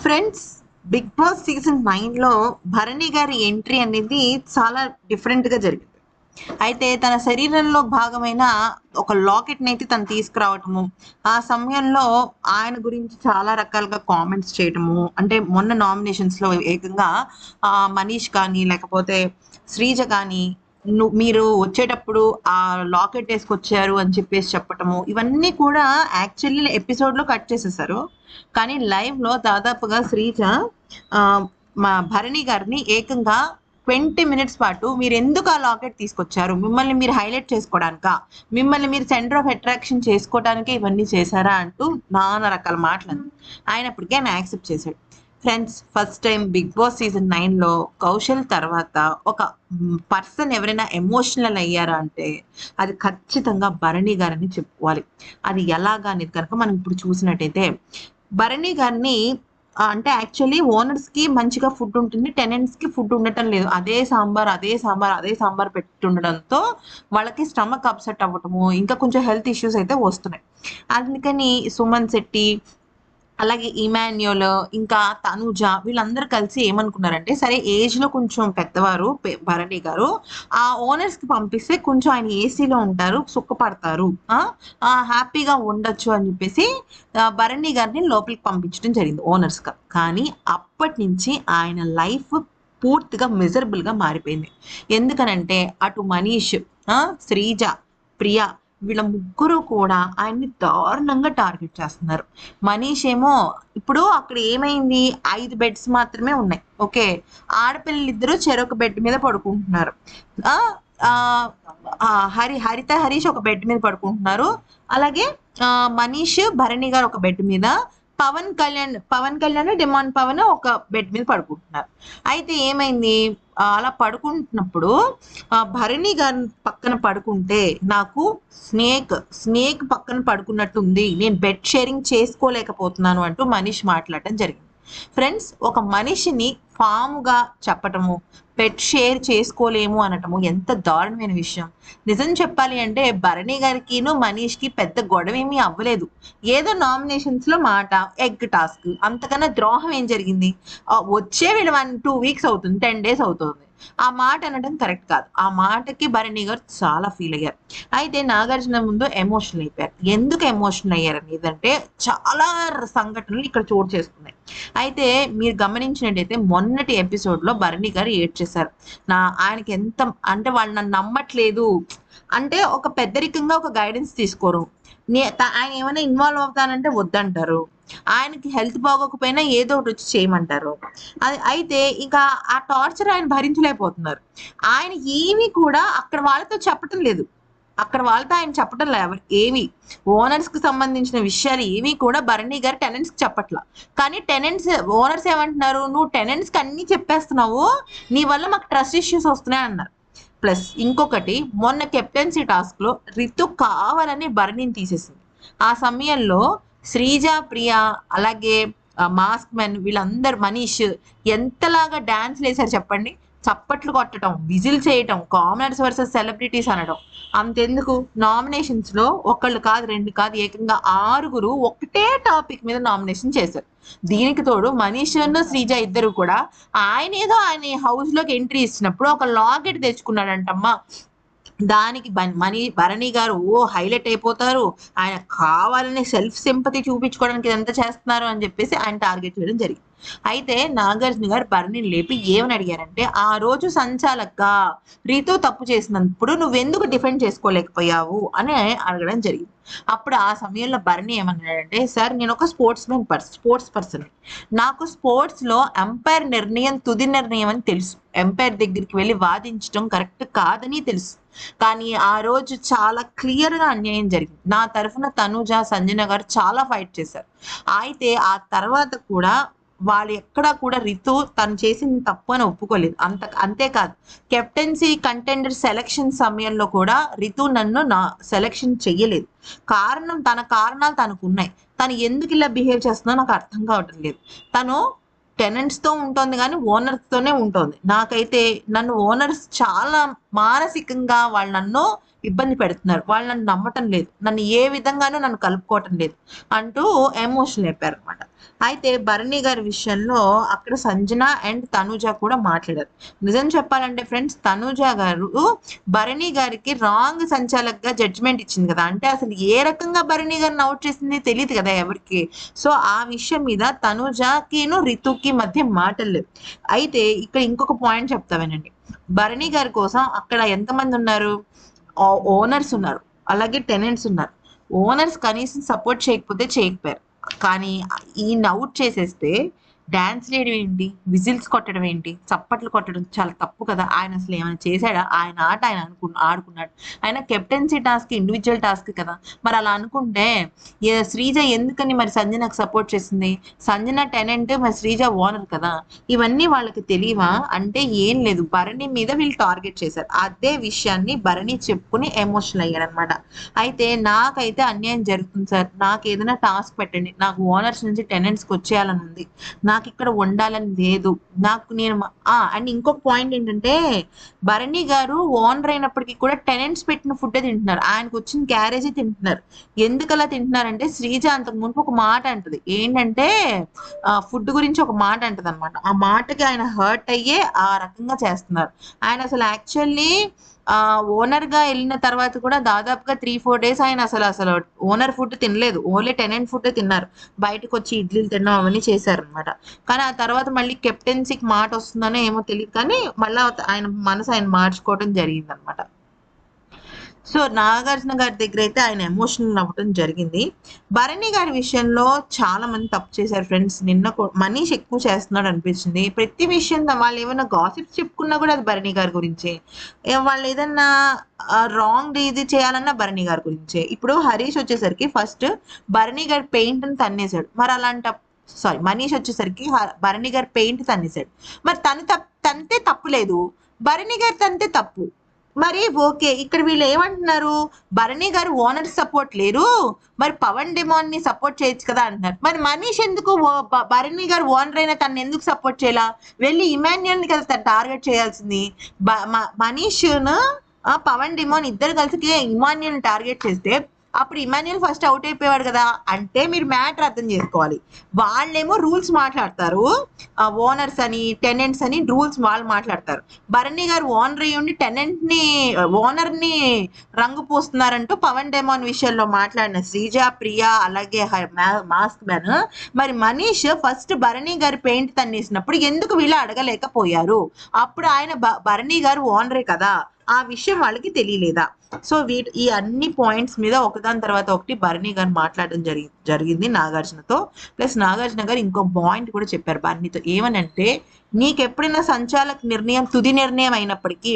Friends big boss season నైన్లో భరణి గారి entry అనేది చాలా డిఫరెంట్గా జరిగింది. అయితే తన శరీరంలో భాగమైన ఒక లాకెట్ని అయితే తను తీసుకురావటము ఆ సమయంలో ఆయన గురించి చాలా రకాలుగా కామెంట్స్ చేయటము అంటే మొన్న నామినేషన్స్లో ఏకంగా ఆ, మనీష్ కానీ లేకపోతే శ్రీజ కానీ మీరు వచ్చేటప్పుడు ఆ లాకెట్ వేసుకొచ్చారు అని చెప్పేసి చెప్పటము ఇవన్నీ కూడా యాక్చువల్లీ ఎపిసోడ్లో కట్ చేసేసారు. కానీ లైవ్లో దాదాపుగా శ్రీజ మా భరణి గారిని ఏకంగా ట్వంటీ మినిట్స్ పాటు మీరు ఎందుకు ఆ లాకెట్ తీసుకొచ్చారు? మిమ్మల్ని మీరు హైలైట్ చేసుకోవడానిక మిమ్మల్ని మీరు సెంటర్ ఆఫ్ అట్రాక్షన్ చేసుకోవడానికే ఇవన్నీ చేశారా అంటూ నానా రకాల మాటలు అంది. ఆయన అప్పటికే ఆయన యాక్సెప్ట్ చేశాడు. Friends first time Bigg Boss season నైన్లో కౌశల్ తర్వాత ఒక పర్సన్ ఎవరైనా ఎమోషనల్ అయ్యారా అంటే అది ఖచ్చితంగా భరణి గారని చెప్పుకోవాలి. అది ఎలాగా అనేది కనుక మనం ఇప్పుడు చూసినట్టయితే భరణి గారిని అంటే యాక్చువల్లీ ఓనర్స్కి మంచిగా ఫుడ్ ఉంటుంది టెనెంట్స్కి ఫుడ్ ఉండటం లేదు. అదే సాంబార్ అదే సాంబార్ అదే సాంబార్ పెట్టుండడంతో వాళ్ళకి స్టమక్ అప్సెట్ అవ్వటము ఇంకా కొంచెం హెల్త్ ఇష్యూస్ అయితే వస్తున్నాయి. అందుకని సుమన్ శెట్టి అలాగే ఇమాన్యుల్ ఇంకా తనుజ వీళ్ళందరూ కలిసి ఏమనుకున్నారంటే సరే ఏజ్లో కొంచెం పెద్దవారు భరణి గారు ఆ ఓనర్స్కి పంపిస్తే కొంచెం ఆయన ఏసీలో ఉంటారు సుఖపడతారు హ్యాపీగా ఉండొచ్చు అని చెప్పేసి భరణి గారిని లోపలికి పంపించడం జరిగింది ఓనర్స్గా కానీ అప్పటి నుంచి ఆయన లైఫ్ పూర్తిగా మిజరబుల్గా మారిపోయింది. ఎందుకనంటే అటు మనీష్ శ్రీజ ప్రియా వీళ్ళ ముగ్గురు కూడా ఆయన్ని దారుణంగా టార్గెట్ చేస్తున్నారు. మనీష్ ఏమో ఇప్పుడు అక్కడ ఏమైంది? ఐదు బెడ్స్ మాత్రమే ఉన్నాయి. ఓకే. ఆడపిల్లలు ఇద్దరు చెరొక బెడ్ మీద పడుకుంటున్నారు. ఆ, ఆ, హరి హరిత హరీష్ ఒక బెడ్ మీద పడుకుంటున్నారు. అలాగే ఆ, మనీష్ భరణి గారు ఒక బెడ్ మీద పవన్ కళ్యాణ్ పవన్ కళ్యాణ్ డిమాండ్ పవన్ ఒక బెడ్ మీద పడుకుంటున్నారు. అయితే ఏమైంది? అలా పడుకుంటున్నప్పుడు ఆ, భరణి గారి పక్కన పడుకుంటే నాకు స్నేక్ స్నేక్ పక్కన పడుకున్నట్టు ఉంది నేను బెడ్ షేరింగ్ చేసుకోలేకపోతున్నాను అంటూ మనీష్ మాట్లాడటం జరిగింది. ఫ్రెండ్స్ ఒక మనిషిని ఫాముగా చెప్పటము పెట్ షేర్ చేసుకోలేము అనటము ఎంత దారుణమైన విషయం. నిజం చెప్పాలి అంటే భరణి గారికిను మనీష్కి పెద్ద గొడవ ఏమీ అవ్వలేదు. ఏదో నామినేషన్స్లో మాట ఎగ్ టాస్క్ అంతకన్నా ద్రోహం ఏం జరిగింది? వచ్చే వీళ్ళు వన్ టూ వీక్స్ అవుతుంది టెన్ డేస్ అవుతుంది. ఆ మాట అనడం కరెక్ట్ కాదు. ఆ మాటకి భరణి గారు చాలా ఫీల్ అయ్యారు. అయితే నాగార్జున ముందు ఎమోషనల్ అయిపోయారు. ఎందుకు ఎమోషనల్ అయ్యారు అనేదంటే చాలా సంఘటనలు ఇక్కడ చోటు చేసుకున్నాయి. అయితే మీరు గమనించినట్టయితే మొన్నటి ఎపిసోడ్లో భరణి గారు ఏడ్చేశారు. నా ఆయనకి ఎంత అంటే వాళ్ళు నన్ను నమ్మట్లేదు. అంటే ఒక పెద్దరికంగా ఒక గైడెన్స్ తీసుకోరు. ఆయన ఏమైనా ఇన్వాల్వ్ అవుతానంటే వద్దంటారు. ఆయనకి హెల్త్ బాగోకపోయినా ఏదో ఒకటి వచ్చి చేయమంటారు. అది అయితే ఇంకా ఆ టార్చర్ ఆయన భరించలేకపోతున్నారు. ఆయన ఏమీ కూడా అక్కడ వాళ్ళతో చెప్పటం లేదు. అక్కడ వాళ్ళతో ఆయన చెప్పటం లేదు ఏమి. ఓనర్స్కి సంబంధించిన విషయాలు ఏమీ కూడా భరణి గారు టెనెంట్స్కి చెప్పట్లా. కానీ టెనెంట్స్ ఓనర్స్ ఏమంటున్నారు నువ్వు టెనెంట్స్కి అన్ని చెప్పేస్తున్నావు నీ వల్ల మాకు ట్రస్ట్ ఇష్యూస్ వస్తున్నాయి అన్నారు. ప్లస్ ఇంకొకటి మొన్న కెప్టెన్సీ టాస్క్లో రితు కావాలని భరణిని తీసేసింది. ఆ సమయంలో శ్రీజ ప్రియ అలాగే మాస్క్ మెన్ వీళ్ళందరూ మనీష్ ఎంతలాగా డాన్స్ వేశారు చెప్పండి? చప్పట్లు కొట్టడం విజిల్ చేయటం కామనర్స్ వర్సెస్ సెలబ్రిటీస్ అనడం. అంతెందుకు? నామినేషన్స్లో ఒకళ్ళు కాదు రెండు కాదు ఏకంగా ఆరుగురు ఒకటే టాపిక్ మీద నామినేషన్ చేశారు. దీనికి తోడు మనీష్ శ్రీజ ఇద్దరు కూడా ఆయన ఏదో ఆయన హౌస్లోకి ఎంట్రీ ఇచ్చినప్పుడు ఒక లాకెట్ తెచ్చుకున్నాడంటమ్మా. దానికి బన్- మనీ భరణి గారు ఓ హైలైట్ అయిపోతారు. ఆయన కావాలని సెల్ఫ్ సింపతి చూపించుకోవడానికి ఇదంతా చేస్తున్నారు అని చెప్పేసి ఆయన టార్గెట్ చేయడం జరిగింది. అయితే నాగార్జున గారు భరణిని లేపి ఏమని అడిగారంటే ఆ రోజు సంచాలక రీతు తప్పు చేసినప్పుడు నువ్వెందుకు డిఫెండ్ చేసుకోలేకపోయావు? అని అడగడం జరిగింది. అప్పుడు ఆ సమయంలో భరణి ఏమన్నాడంటే సార్ నేను ఒక sports man person sports person నాకు స్పోర్ట్స్లో ఎంపైర్ నిర్ణయం తుది నిర్ణయం అని తెలుసు. ఎంపైర్ దగ్గరికి వెళ్ళి వాదించడం కరెక్ట్ కాదని తెలుసు. కానీ ఆ రోజు చాలా క్లియర్గా అన్యాయం జరిగింది. నా తరఫున తనుజ సంజన గారు చాలా ఫైట్ చేశారు. అయితే ఆ తర్వాత కూడా వాళ్ళు ఎక్కడా కూడా రితు తను చేసిన తప్పు అని ఒప్పుకోలేదు. అంత అంతేకాదు కెప్టెన్సీ కంటెండర్ సెలక్షన్ సమయంలో కూడా రితు నన్ను నా సెలక్షన్ చెయ్యలేదు. కారణం తన కారణాలు తనకు ఉన్నాయి తను ఎందుకు ఇలా బిహేవ్ చేస్తుందో నాకు అర్థం కావటం లేదు. తను టెనెంట్స్తో ఉంటుంది కానీ ఓనర్స్తోనే ఉంటుంది. నాకైతే నన్ను ఓనర్స్ చాలా మానసికంగా వాళ్ళు నన్ను ఇబ్బంది పెడుతున్నారు. వాళ్ళు నన్ను నమ్మటం లేదు. నన్ను ఏ విధంగానూ నన్ను కలుపుకోవటం లేదు అంటూ ఎమోషన్ చెప్పారు అనమాట అయితే భరణి గారి విషయంలో అక్కడ సంజన అండ్ తనుజ కూడా మాట్లాడారు. నిజం చెప్పాలంటే ఫ్రెండ్స్ తనుజ గారు భరణి గారికి రాంగ్ సంచాలకుగా జడ్జిమెంట్ ఇచ్చింది కదా. అంటే అసలు ఏ రకంగా భరణి గారిని అవుట్ చేసింది తెలియదు కదా ఎవరికి. సో ఆ విషయం మీద తనుజకిను రితుకి మధ్య మాటలు లేవు. అయితే ఇక్కడ ఇంకొక పాయింట్ చెప్తావేనండి భరణి గారి కోసం అక్కడ ఎంతమంది ఉన్నారు? ఓనర్స్ ఉన్నారు. అలాగే టెనెంట్స్ ఉన్నారు. ఓనర్స్ కనీసం సపోర్ట్ చేయకపోతే చేయకపోయారు. కానీ ఈయన అవుట్ చేసేస్తే డాన్స్ చేయడం ఏంటి? విజిల్స్ కొట్టడం ఏంటి? చప్పట్లు కొట్టడం చాలా తప్పు కదా. ఆయన అసలు ఏమైనా చేశాడా? ఆయన ఆట ఆయన అనుకు ఆడుకున్నాడు. ఆయన కెప్టెన్సీ టాస్క్ ఇండివిజువల్ టాస్క్ కదా. మరి అలా అనుకుంటే శ్రీజ ఎందుకని మరి సంజనకు సపోర్ట్ చేసింది? సంజన టెనెంట్ మరి శ్రీజ ఓనర్ కదా. ఇవన్నీ వాళ్ళకి తెలియవా? అంటే ఏం లేదు. భరణి మీద వీళ్ళు టార్గెట్ చేశారు. అదే విషయాన్ని భరణి చెప్పుకుని ఎమోషనల్ అయ్యాడు అనమాట అయితే నాకైతే అన్యాయం జరుగుతుంది సార్. నాకు ఏదైనా టాస్క్ పెట్టండి. నాకు ఓనర్స్ నుంచి టెనెంట్స్కి వచ్చేయాలని ఉంది. నాకు ఇక్కడ ఉండాలని లేదు. నాకు నేను ఆ అండ్ ఇంకొక పాయింట్ ఏంటంటే భరణి గారు ఓనర్ అయినప్పటికీ కూడా టెనెంట్స్ పెట్టిన ఫుడ్ తింటున్నారు. ఆయనకు వచ్చిన క్యారేజీ తింటున్నారు. ఎందుకు అలా తింటున్నారంటే శ్రీజ అంతకు ముందు ఒక మాట అంటది. ఏంటంటే ఫుడ్ గురించి ఒక మాట అంటది అనమాట ఆ మాటకి ఆయన హర్ట్ అయ్యే ఆ రకంగా చేస్తున్నారు. ఆయన అసలు యాక్చువల్లీ ఓనర్గా వెళ్ళిన తర్వాత కూడా దాదాపుగా త్రీ ఫోర్ డేస్ ఆయన అసలు అసలు ఓనర్ ఫుడ్ తినలేదు. ఓన్లీ టెనెంట్ ఫుడ్ తిన్నారు. బయటకు వచ్చి ఇడ్లీలు తినడం అవన్నీ చేశారు అనమాట కానీ ఆ తర్వాత మళ్ళీ కెప్టెన్సీకి మాట వస్తుందనో ఏమో తెలియదు. కానీ మళ్ళీ ఆయన మనసు ఆయన మార్చుకోవడం జరిగింది అనమాట సో నాగార్జున గారి దగ్గర అయితే ఆయన ఎమోషనల్ అవ్వడం జరిగింది. భరణి గారి విషయంలో చాలా మంది తప్పు చేశారు ఫ్రెండ్స్ నిన్న మనీష్ ఎక్కువ చేస్తున్నాడు అనిపించింది. ప్రతి విషయం వాళ్ళు ఏమైనా గాసిప్స్ చెప్పుకున్నా కూడా అది భరణి గారి గురించే. వాళ్ళు ఏదన్నా రాంగ్ ఇది చేయాలన్నా భరణి గారి గురించే. ఇప్పుడు హరీష్ వచ్చేసరికి ఫస్ట్ భరణి గారి పెయింట్ అని తన్నేశాడు. మరి అలాంటి సారీ మనీష్ వచ్చేసరికి హ- భరణి గారి పెయింట్ తన్నేశాడు మరి తను తప్ తంతే తప్పు లేదు. భరణి గారు తంతే తప్పు. మరి ఓకే ఇక్కడ వీళ్ళు ఏమంటున్నారు? భరణి గారు ఓనర్ సపోర్ట్ లేరు. మరి పవన్ డిమాన్ని సపోర్ట్ చేయొచ్చు కదా అంటున్నారు. మరి మనీష్ ఎందుకు భరణి గారు ఓనర్ అయినా తను ఎందుకు సపోర్ట్ చేయాలా? వెళ్ళి ఇమాన్యుల్ని కదా తను టార్గెట్ చేయాల్సింది. మనీష్ను పవన్ డిమాన్ ఇద్దరు కలిసి ఇమాన్యుల్ టార్గెట్ చేస్తే అప్పుడు ఇమాన్యుల్ ఫస్ట్ అవుట్ అయిపోయాడు కదా. అంటే మీరు మ్యాటర్ అర్థం చేసుకోవాలి. వాళ్ళేమో రూల్స్ మాట్లాడతారు. ఓనర్స్ అని టెనెంట్స్ అని రూల్స్ వాళ్ళు మాట్లాడతారు. భరణి గారు ఓనర్ అయ్యి ఉండి టెనెంట్ని ఓనర్ని రంగు పూస్తున్నారంటూ పవన్ డెమాన్ విషయంలో మాట్లాడిన శ్రీజ ప్రియా అలాగే మాస్క్ మ్యాన్. మరి మనీష్ ఫస్ట్ భరణి గారి పెయింట్ తన్నేసినప్పుడు ఎందుకు వీళ్ళు అడగలేకపోయారు? అప్పుడు ఆయన భ- భరణి గారు ఓనరే కదా. ఆ విషయం వాళ్ళకి తెలియలేదా? సో వీటి ఈ అన్ని పాయింట్స్ మీద ఒకదాని తర్వాత ఒకటి భరణి గారు మాట్లాడడం జరిగి జరిగింది నాగార్జునతో. ప్లస్ నాగార్జున గారు ఇంకో పాయింట్ కూడా చెప్పారు భరణితో. ఏమనంటే నీకు ఎప్పుడైనా సంచాలక నిర్ణయం తుది నిర్ణయం అయినప్పటికీ